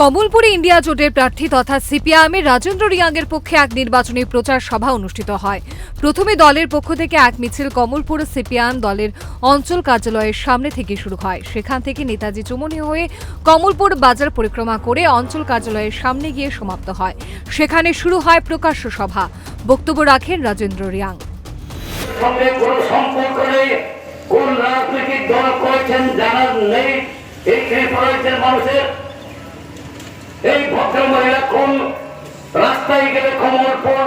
কমলপুরে India জোটের প্রার্থী তথা সিপিআইএমের রাজেন্দ্র রিয়াংয়ের পক্ষে এক নির্বাচনী প্রচার সভা অনুষ্ঠিত হয়। প্রথমে দলের পক্ষ থেকে এক মিছিল কমলপুর সিপিআইএম দলের অঞ্চল কার্যালয়ের সামনে থেকে শুরু হয়। সেখান থেকে নেতাজি চুমনি হয়ে কমলপুর বাজার পরিক্রমা করে অঞ্চল কার্যালয়ের সামনে গিয়ে সমাপ্ত হয়। সেখানে শুরু হয় প্রকাশ্য সভা। বক্তব্য রাখেন রাজেন্দ্র রিয়াং। কোনো রাজনৈতিক দল করেছেন জানার নেই। এই মানুষের এই ভদ্র মহিলা কোন রাস্তায় গেলে কমলপুর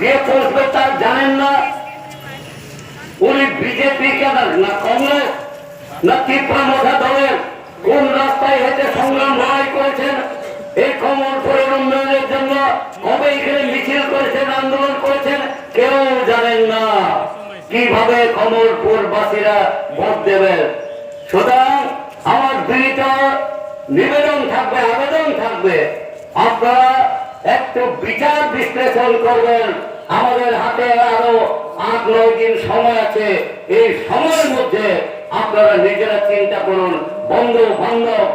গিয়ে পৌঁছবে তা জানেন না? উনি বিজেপি কেন না কংগ্রেস না ত্রিপুরা মধ্যা দলের কোন রাস্তায় হেঁটে সংগ্রাম লড়াই করেছেন? এই কমলপুরের উন্নয়নের জন্য কবে এখানে মিছিল করেছেন, আন্দোলন করেছেন, কেউ জানেন না। কীভাবে কমলপুর বাসীরা ভোট দেবে সুতরাং আমার দুইটা নিবেদন থাকবে আবেদন থাকবে। আপনারা একটু বিচার বিশ্লেষণ করবেন। আমাদের হাতে আরও আট, নয় দিন সময় আছে। এই সময়ের মধ্যে আপনারা নিজেরা চিন্তা করুন। বন্ধু বান্ধব,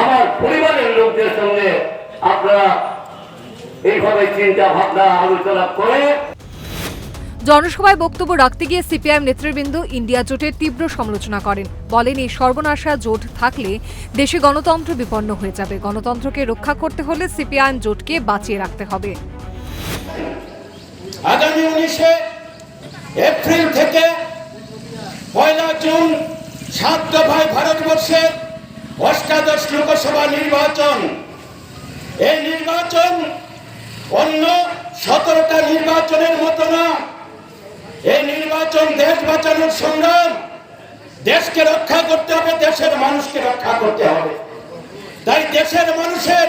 আমার পরিবারের লোকদের সঙ্গে আপনারা এইভাবে চিন্তা ভাবনা আলোচনা করে জনসভায় বক্তব্য রাখতে গিয়ে সিপিআইএম নেতৃবৃন্দ ইন্ডিয়া জোটের তীব্র সমালোচনা করেন। বলেন, এই সর্বনাশা জোট থাকলে দেশে গণতন্ত্র বিপন্ন হয়ে যাবে। গণতন্ত্রকে রক্ষা করতে হলে সিপিআইএম জোটকে বাঁচিয়ে রাখতে হবে। আগামী উনিশে এপ্রিল থেকে পয়লা জুন সাত দফায় ভারতবর্ষের অষ্টাদশ লোকসভা নির্বাচন। এই নির্বাচন অন্য সতেরোটা নির্বাচনের মতো না। এই নির্বাচন দেশ বাঁচানোর সংগ্রাম। দেশকে রক্ষা করতে হবে, দেশের মানুষকে রক্ষা করতে হবে। তাই দেশের মানুষের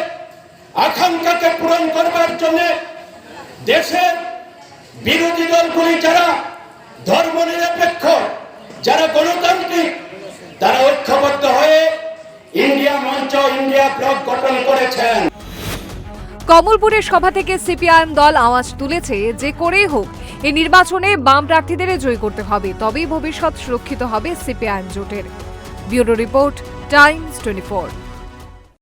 আকাঙ্ক্ষাকে পূরণ করবার জন্য দেশের বিরোধী দলগুলি যারা ধর্ম নিরপেক্ষ যারা গণতান্ত্রিক, তারা ঐক্যবদ্ধ হয়ে ইন্ডিয়া মঞ্চ, ইন্ডিয়া ব্লক গঠন করেছেন। কমলপুরের সভা থেকে সিপিআইএম দল আওয়াজ তুলেছে, যে করেই হোক এই নির্বাচনে বাম প্রার্থীদের জয় করতে হবে, তবেই ভবিষ্যৎ সুরক্ষিত হবে সিপিআইএম জোটের। Bureau report Times twenty